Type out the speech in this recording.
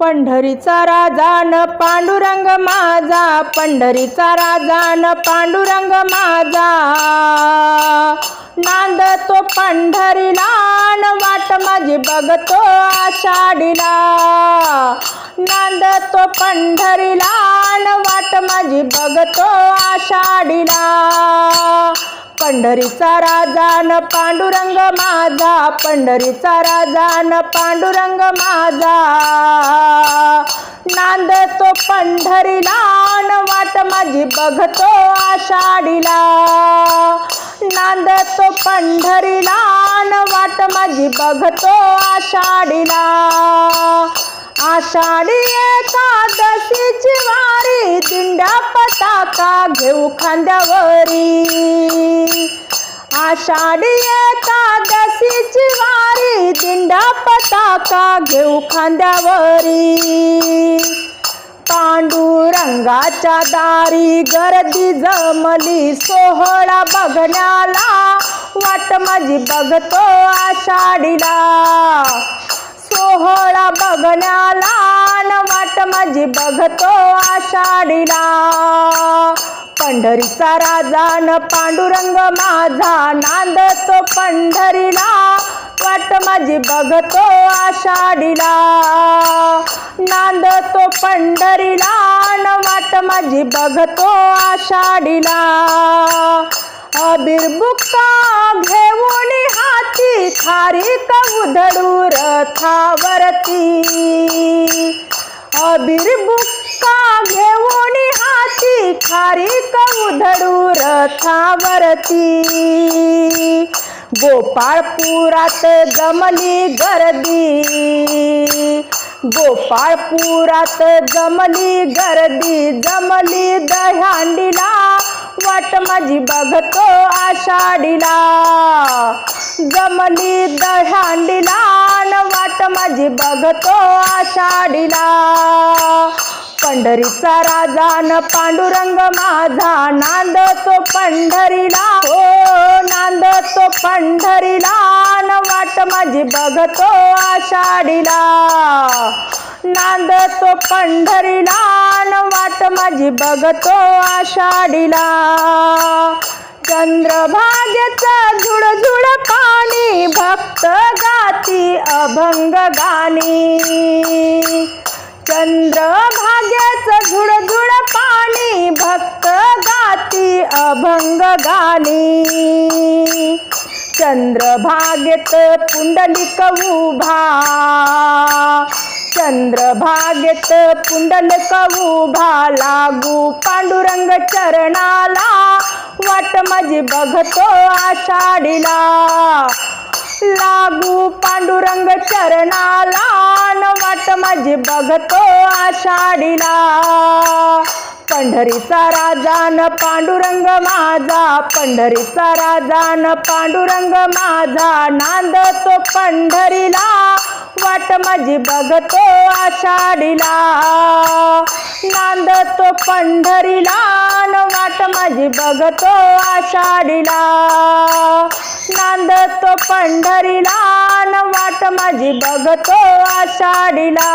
पंढरीचा राजान पांडुरंग माझा पंढरीचा राजान पांडुरंग माझा. नांद तो पंढरीला न वाट माझी बघतो आषाढीला. नांदतो पंढरीला न वाट माझी बघतो आषाढीला. पंढरीचा राजान पांडुरंग माझा. पंढरीचा राजान पांडुरंग माझा. नांदतो पंढरीला न वाट माझी बघतो आषाढीला. नांदतो पंढरीला न वाट माझी बघतो आषाढीला. आषाढी एकादशीची वारी दिंड्या पताका घेऊ खांद्यावरी. आषाढी एकादशीची वारी दिंड्या पताका घेऊ खांद्यावरी. पांडुरंगाच्या दारी गर्दी जमली सोहळा बघण्याला वाट माझी बघतो आषाढीला. सोहळा बघण्याला वाट माझी बघतो आषाढीला. पंढरीचा राजा न पांडुरंग माझा नांदतो पंढरीला. वाट माझी बघतो आषाढीला. नांदतो पंढरीला न वाट माझी बघतो आषाढीला. अबीर बुक्का घे हाती खारीक उधळू रथावरती अबीर बुक्का घेऊन हाती खारीक उधळू रथावरती गोपाळपुरात जमली गर्दी. गोपाळपुरात जमली गर्दी जमली दह्यांडीला वाट माझी बघतो आषाढीला. जमली दहांडीला वाट माझी बघतो आषाढीला. पंढरीचा राजा न पांडुरंग माझा नांदतो पंढरीला. हो नांदतो पंढरीला न वाट माझी बघतो आषाढीला. नांदतो पंढरीला न वाट माझी बघतो आषाढीला. चंद्रभागेचं झुळझुळ पाणी भक्त गाती अभंग गाणी. चंद्रभागेचं झुळझुळ पाणी भक्त गाती अभंग गाणी. चंद्रभागेत पुंडलिक उभा चंद्रभागेत पुंडलिक उभा लागू. पांडुरंग चरणाला वाट माझी बघतो आषाढीला. लागू पांडुरंग चरणाला न वाट माझी बघतो आषाढीला. पंढरीचा राजान पांडुरंग माझा. पंढरीचा राजान पांडुरंग माझा. नांदतो पंढरीला. वाट माझी बघतो आषाढीला. नांदतो पंढरीला वाट माझी बघतो आषाढीला. नांदतो पंढरीला वाट माझी बघतो आषाढीला.